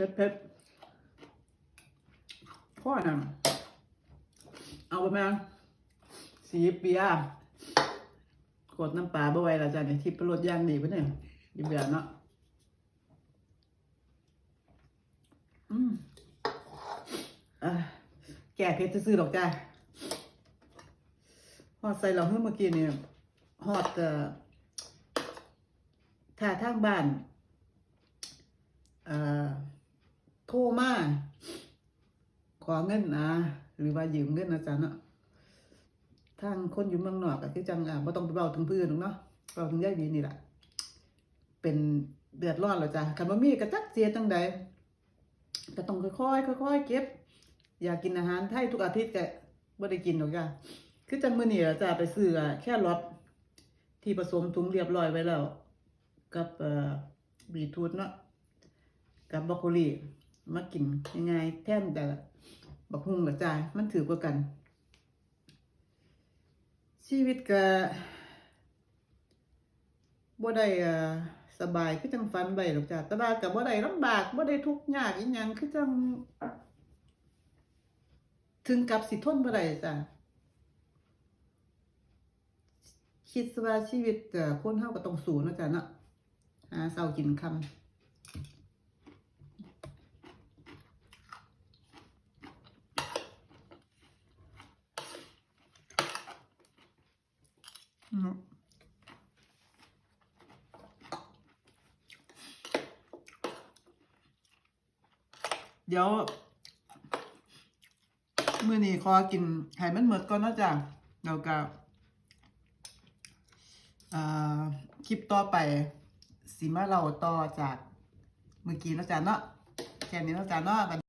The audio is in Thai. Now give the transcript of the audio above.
ผ็ดเผ็ดพ่อน่ะเอาประมาณสีเปียกดน้ำปลาบ่ไวและจ้ะเนี่ยทิพย์รสย่างดีปะเนี่ยดีแบบเนาะอืมอะแก่เผ็ดซื้อๆดอกจ้าฮอดใส่เราเพิ่งเมื่อกี้เนี่ยฮอดเอ่อถ้าทางบ้าน เอ่อโทร มาขอเงินนะหรือว่ายืมเงินนะจ๊ะเนาะทางคนอยู่เมืองนอกก็คือจังอะบ่ต้องไปเบาถึงพื้นหรอกเนาะเบาถึงยายวีนี่แหละเป็นเดือดร้อนแล้วจ้ะคันบ่มีก็จักเสียจังใดก็ต้องค่อยๆค่อยๆเก็บ อยากกินอาหารไทยทุกอาทิตย์ก็บ่ได้กินหรอกจ้ะคือจังมื้อนี้ล่ะจ้ะไปซื้อแค่รอทที่ผสมถุงเรียบร้อยไว้แล้ว กับเอ่อบีทรูทเนาะกับบรอกโคลี มากินยังไงแท่นแต่บักฮุงกับจายมันถือกว่ากัน ชีวิตก็บ่ได้สบายคือจังฝันไว้หรอกจ้ะแต่ว่าก็บ่ได้ลำบากบ่ได้ทุกข์ยากอีหยังคือจัง ถึงกับสิทนบ่ได้จ้ะคิดว่าชีวิตคนเฮาก็ต้องสู้นะจ้ะเนาะหาเช้ากินคำ อืมเดี๋ยวมื้อนี้ขอกินให้มันหมดก่อนนาะจ้ะแล้วก็คลิปต่อไปสิมาเล่าต่อจากเมื่อกี้นาะจ้ะเนาะแค่นี้นาะจ้ะเนาะ